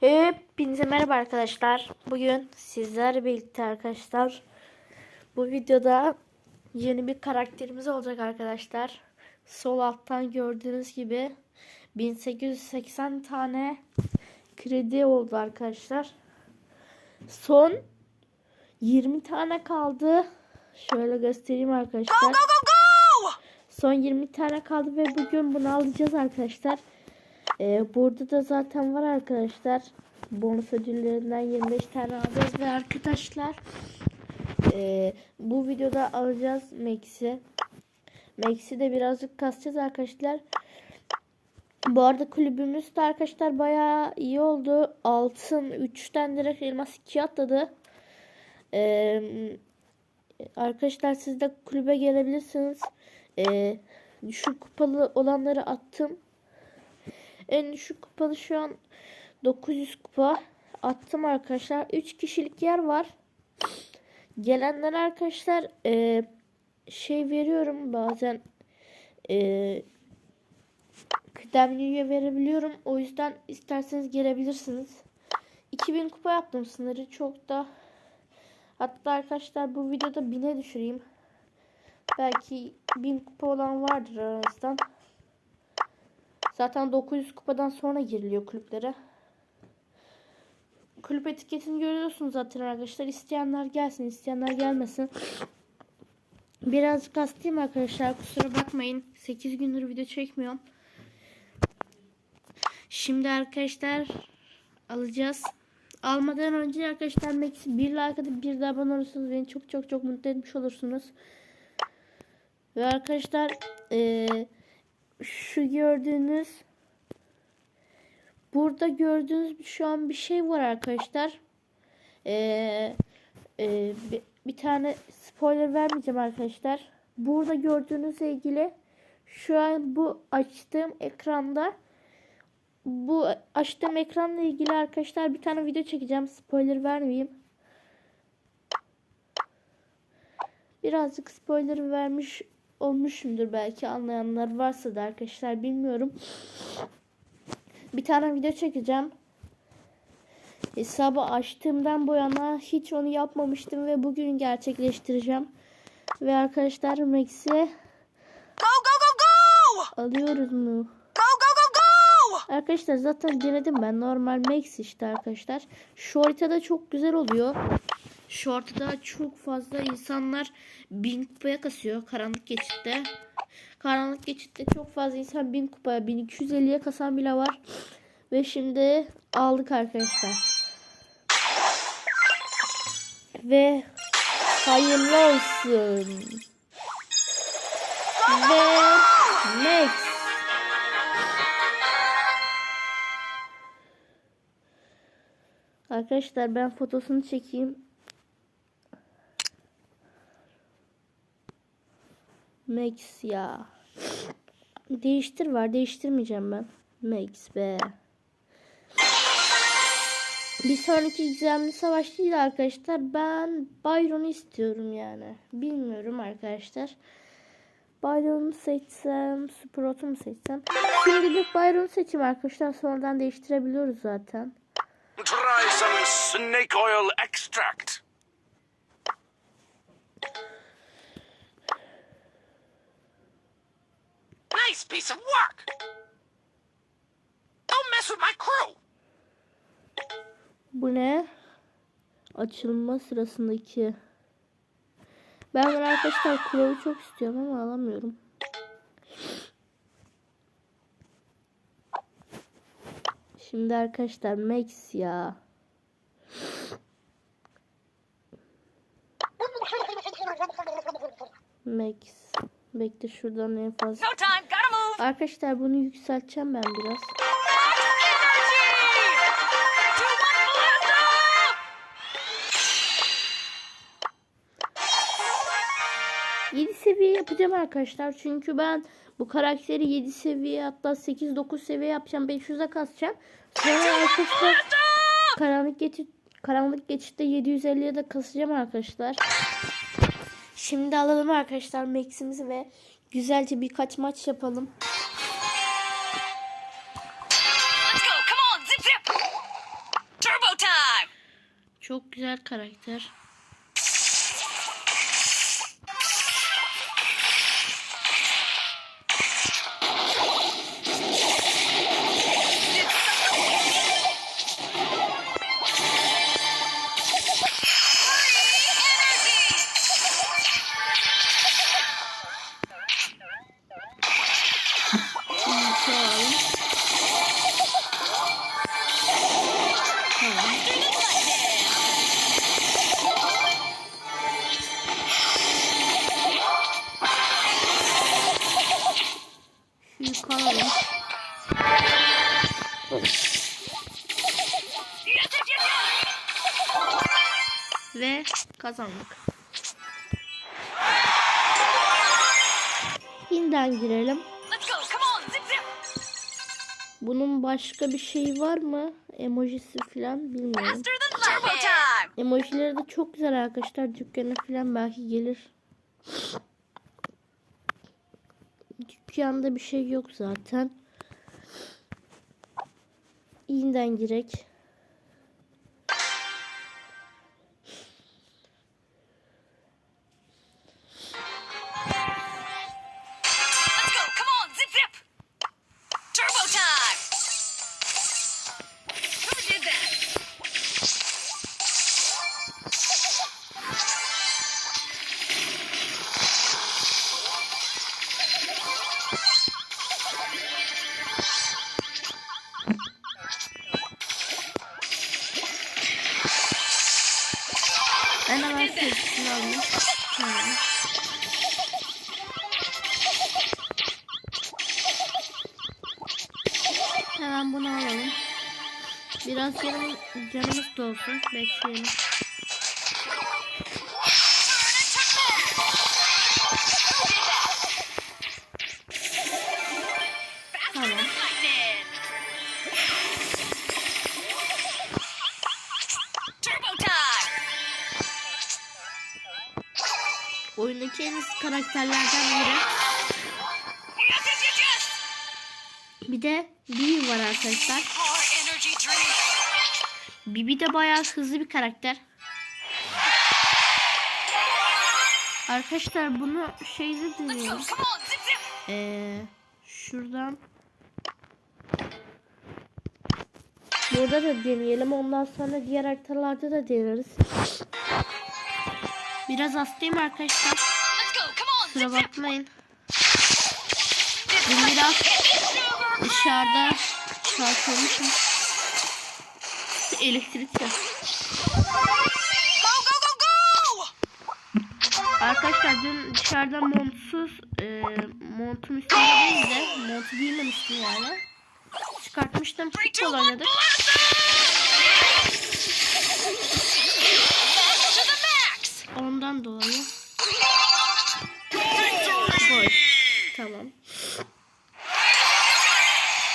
Hepinize merhaba arkadaşlar. Bugün sizlerle birlikte arkadaşlar bu videoda yeni bir karakterimiz olacak arkadaşlar. Sol alttan gördüğünüz gibi 1880 tane kredi oldu arkadaşlar. Son 20 tane kaldı. Şöyle göstereyim arkadaşlar. Son 20 tane kaldı ve bugün bunu alacağız arkadaşlar. Ee, burada da zaten var arkadaşlar. Bonus ödüllerinden 25 tane alacağız ve arkadaşlar ee, bu videoda alacağız Max'i. Max'i de birazcık kasacağız arkadaşlar. Bu arada kulübümüz de arkadaşlar bayağı iyi oldu. Altın 3'ten direkt elmas 2 atladı. Ee, arkadaşlar siz de kulübe gelebilirsiniz. Ee, düşük kupalı olanları attım. En düşük kupalı şu an 900 kupa attım arkadaşlar. 3 kişilik yer var. Gelenler arkadaşlar e, şey veriyorum bazen e, kıdemli verebiliyorum. O yüzden isterseniz gelebilirsiniz. 2000 kupa yaptım sınırı çok da hatta arkadaşlar bu videoda 1000'e düşüreyim. Belki 1000 kupa olan vardır aranızdan. Zaten 900 kupadan sonra giriliyor kulüplere. Kulüp etiketini görüyorsunuz zaten arkadaşlar. İsteyenler gelsin, isteyenler gelmesin. Birazcık hastayım arkadaşlar. Kusura bakmayın. 8 gündür video çekmiyorum. Şimdi arkadaşlar alacağız. Almadan önce arkadaşlar Max'i bir like'da bir de abone olursanız beni çok çok çok mutlu etmiş olursunuz. Ve arkadaşlar eee şu gördüğünüz burada gördüğünüz şu an bir şey var arkadaşlar. Ee, e, bir, bir tane spoiler vermeyeceğim arkadaşlar. Burada gördüğünüzle ilgili şu an bu açtığım ekranda bu açtığım ekranla ilgili arkadaşlar bir tane video çekeceğim. Spoiler vermeyeyim. Birazcık spoiler vermiş olmuşumdur belki anlayanlar varsa da arkadaşlar bilmiyorum. Bir tane video çekeceğim. Hesabı açtığımdan bu yana hiç onu yapmamıştım ve bugün gerçekleştireceğim. Ve arkadaşlar Max'i Go, go, go, go! alıyoruz mu? Go, go, go, go! Arkadaşlar zaten denedim ben. Normal Max işte arkadaşlar. Şu haritada çok güzel oluyor. Haritada çok fazla insanlar bin kupaya kasıyor karanlık geçitte. Karanlık geçitte çok fazla insan bin kupaya 1250'ye kasan bile var. Ve şimdi aldık arkadaşlar. Ve hayırlı olsun. Ve Max. Arkadaşlar ben fotosunu çekeyim. Max ya. Değiştir var. Değiştirmeyeceğim ben. Max be. Bir sonraki gizemli savaş değil arkadaşlar. Ben Byron'u istiyorum yani. Bilmiyorum arkadaşlar. Byron'u seçsem, Sprout'u mu seçsem? Şimdilik Byron'u seçeyim arkadaşlar. Sonradan değiştirebiliyoruz zaten. Try some snake oil extract. Piece of work. Don't mess with my crew. Bu ne? Açılma sırasındaki. Ben bunu arkadaşlar Crow'u çok istiyorum ama alamıyorum. Şimdi arkadaşlar Max ya. Max. Bekle şuradan en fazla. No time. Arkadaşlar bunu yükselteceğim ben biraz. 7 seviye yapacağım arkadaşlar. Çünkü ben bu karakteri 7 seviye hatta 8-9 seviye yapacağım. 500'e kasacağım. Sonra arkadaşlar karanlık geçit karanlık geçitte 750'ye de kasacağım arkadaşlar. Şimdi alalım arkadaşlar Max'imizi ve güzelce birkaç maç yapalım. Güzel karakter. Şimdi Ve kazandık. Yeniden girelim. Bunun başka bir şeyi var mı? Emojisi falan bilmiyorum. Emojileri de çok güzel arkadaşlar. Dükkana falan belki gelir. Dükkanda bir şey yok zaten. Yeniden girek. Hemen bunu alalım. Biraz canım, canımız dolsun. Bekleyelim. Oyundaki en hızlı karakterlerden biri. Bir de Bibi var arkadaşlar. Bibi de bayağı hızlı bir karakter. Arkadaşlar bunu şeyde deniyoruz. Ee, şuradan Burada da deneyelim. Ondan sonra diğer haritalarda da deneriz. Biraz hastayım arkadaşlar. Zip. bakmayın. Dün biraz dışarıda çarpılmışım. Elektrik yok. Arkadaşlar dün dışarıda montsuz e, montum üstünde değil de montu giymemiştim yani. Çıkartmıştım futbol oynadık. Ondan dolayı. Boy. Tamam.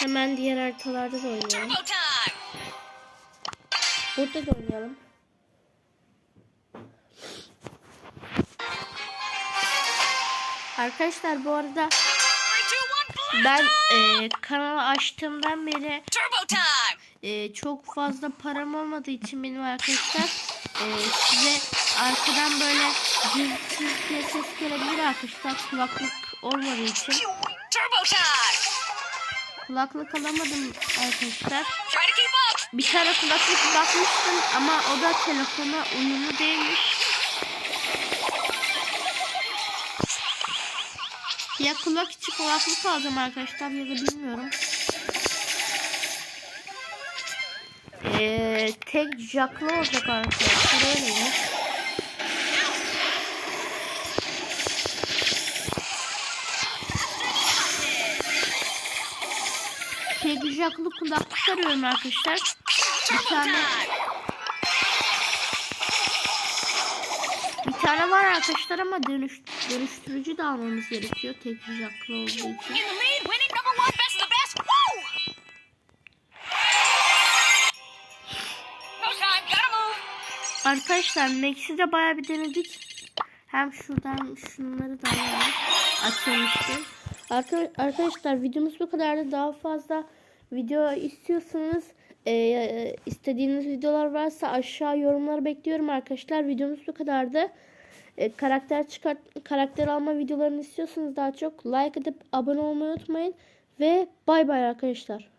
Hemen diğer haritalarda da oynayalım. Burada da oynayalım. Arkadaşlar bu arada ben e, kanalı açtığımdan beri e, çok fazla param olmadığı için benim arkadaşlar e, size arkadan böyle gürültü ses gelebilir arkadaşlar. Kulaklık olmadığı için. Kulaklık alamadım arkadaşlar. Bir tane kulaklık bakmıştım ama o da telefona uyumlu değilmiş. Ya kulak içi kulaklık alacağım arkadaşlar ya da bilmiyorum. Ee, tek jacklı olacak arkadaşlar öyleymiş. Jacklı kulaklık arıyorum arkadaşlar. Bir tane bir tane var arkadaşlar ama dönüş, dönüştürücü de almamız gerekiyor tek jacklı olduğu için. Arkadaşlar Max'i de bayağı bir denedik. Hem şuradan şunları da. Açılmıştı. Arka- arkadaşlar videomuz bu kadardı. Daha fazla video istiyorsanız Ee, istediğiniz videolar varsa aşağı yorumlara bekliyorum arkadaşlar. Videomuz bu kadardı. Ee, karakter çıkart karakter alma videolarını istiyorsanız daha çok like edip abone olmayı unutmayın ve bay bay arkadaşlar.